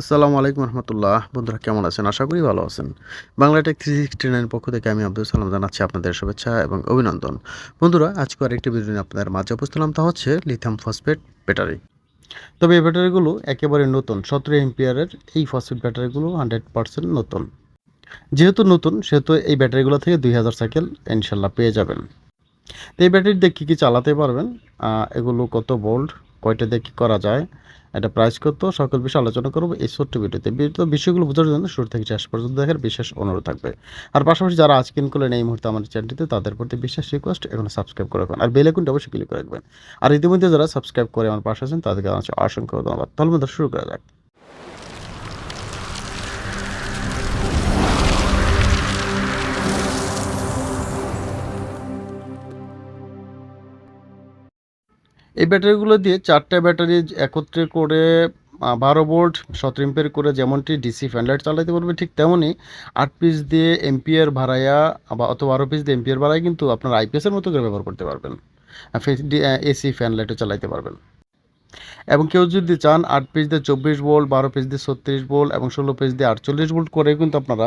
আসসালামু আলাইকুম রহমতুল্লাহ। বন্ধুরা, কেমন আছেন? আশা করি ভালো আছেন। Bangla tech three sixty nine পক্ষ থেকে আমি আব্দুল সালাম জানাচ্ছি আপনাদের শুভেচ্ছা এবং অভিনন্দন। বন্ধুরা, আজকে আরেকটি ভিডিও নিয়ে আপনাদের মাঝে উপস্থিলাম তা হচ্ছে লিথিয়াম ফসফেট ব্যাটারি। তবে এই ব্যাটারিগুলো একেবারে নতুন, সতেরো এমপিয়ারের এই ফসফেট ব্যাটারিগুলো হান্ড্রেড পার্সেন্ট নতুন। যেহেতু নতুন, সেহেতু এই ব্যাটারিগুলো থেকে দুই হাজার সাইকেল ইনশাল্লাহ পেয়ে যাবেন। তো এই ব্যাটারি দিয়ে কী কী চালাতে পারবেন? এগুলো কত বোল্ট? কয়টা দিয়ে কী করা যায়, এটা প্রাইস কত, সকল বিষয়ে আলোচনা করব এই ছোট্ট ভিডিওতে। বিভিন্ন বিষয়গুলো বোঝার জন্য শুরু থেকে শেষ পর্যন্ত দেখার বিশেষ অনুরোধ থাকবে। আর পাশাপাশি যারা আজকে ইন করলেন এই মুহূর্তে আমাদের চ্যানেলটিতে তাদের প্রতি বিশেষ রিকোয়েস্ট এখন সাবস্ক্রাইব করে রাখবেন আর বেল আইকনটা অবশ্যই ক্লিক করে রাখবেন। আর ইতিমধ্যে যারা সাবস্ক্রাইব করে আমার পাশে আছেন, তাদেরকে আমার অসংখ্য ধন্যবাদ। তাহলে শুরু করা যাক। এই ব্যাটারিগুলো দিয়ে চারটা ব্যাটারি একত্রে করে বারো ভোল্ট সতেরো এম্পিয়ার করে যেমনটি ডিসি ফ্যান লাইট চালাতে পারবে ঠিক তেমনই আট পিস দিয়ে এম্পিয়ার ভাড়াইয়া বা অথবা বারো পিস দিয়ে এম্পিয়ার ভাড়ায় কিন্তু আপনার আইপিএসের মতো করে ব্যবহার করতে পারবেন। এসি ফ্যান লাইটও চালাতে পারবেন। এবং কেউ যদি চান আট পিস দিয়ে চব্বিশ ভোল্ট বারো পিস দিয়ে ছত্রিশ ভোল্ট এবং ষোলো পিস দিয়ে আটচল্লিশ ভোল্ট করে কিন্তু আপনারা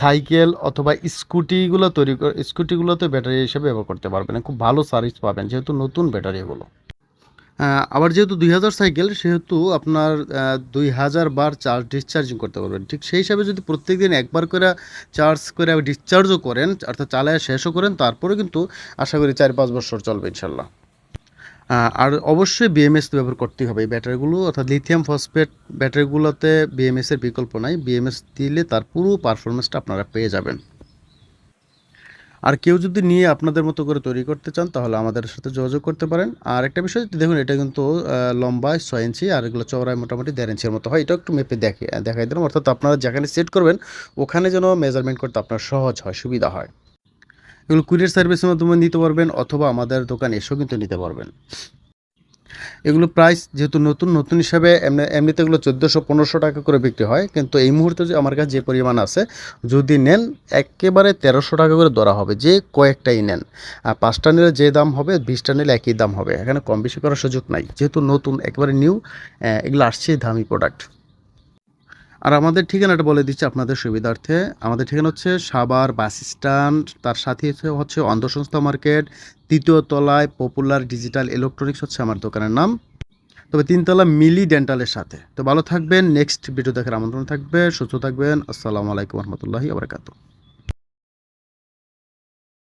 সাইকেল অথবা স্কুটিগুলো তৈরি স্কুটিগুলোতে ব্যাটারি হিসেবে ব্যবহার করতে পারবেন। খুব ভালো সার্ভিস পাবেন যেহেতু নতুন ব্যাটারি এগুলো। আহ, আবার যেহেতু দুই হাজার সাইকেল, সেহেতু আপনার দুই হাজার বার চার্জ ডিসচার্জিং করতে পারবেন। ঠিক সেই হিসাবে যদি প্রত্যেকদিন একবার করে চার্জ করে ডিসচার্জও করেন, অর্থাৎ চালায় শেষও করেন তারপরে কিন্তু আশা করি চার পাঁচ বছর চলবে ইনশাল্লাহ আর অবশ্যই বিএমএস ব্যবহার করতেই হবে। এই ব্যাটারিগুলো, অর্থাৎ লিথিয়াম ফসফেট ব্যাটারিগুলোতে বিএমএস এর বিকল্প নাই। বিএমএস দিলে তার পুরো পারফরমেন্সটা আপনারা পেয়ে যাবেন। আর কেউ যদি নিয়ে আপনাদের মতো করে তৈরি করতে চান, তাহলে আমাদের সাথে যোগাযোগ করতে পারেন। আর একটা বিষয়, দেখুন, এটা কিন্তু লম্বা, ছয় ইঞ্চি, আর এগুলো চওড়ায় মোটামুটি দেড় ইঞ্চির মতো হয়। এটা একটু মেপে দেখে, দেখাই দিলাম। অর্থাৎ আপনারা যেখানে সেট করবেন, ওখানে যেন মেজারমেন্ট করতে আপনার সহজ হয়, সুবিধা হয়। এগুলো কুরিয়ার সার্ভিসের মাধ্যমে নিতে পারবেন, অথবা আমাদের দোকানে এসেও কিন্তু নিতে পারবেন। এগুলো প্রাইস যেহেতু নতুন নতুন হিসাবে এমনি, এমনিতে এগুলো চোদ্দোশো, পনেরোশো টাকা করে বিক্রি হয়। কিন্তু এই মুহূর্তে যে আমার কাছে যে পরিমাণ আছে, যদি নেন একেবারে তেরোশো টাকা করে ধরা হবে, যে কয়েকটাই নেন। আর পাঁচটা নিলে যে দাম হবে, বিশটা নিলে একই দাম হবে। এখানে কম বেশি করার সুযোগ নাই। যেহেতু নতুন, একেবারে নিউ এগুলো আসছে দামি প্রোডাক্ট আর আমাদের ঠিকানাটা বলে দিচ্ছি আপনাদের সুবিধার্থে। আমাদের ঠিকানা হচ্ছে সাবার বাস স্ট্যান্ড, তার সাথে হচ্ছে- অন্ধসংস্থা মার্কেট, তৃতীয় তলায় পপুলার ডিজিটাল ইলেকট্রনিক্স হচ্ছে আমার দোকানের নাম। তবে তিনতলা মিলি ডেন্টালের সাথে। তো ভালো থাকবেন, নেক্সট ভিডিও দেখার আমন্ত্রণ থাকবে। সুস্থ থাকবেন। আসসালামু আলাইকুম রহমতুল্লাহি আবরকাত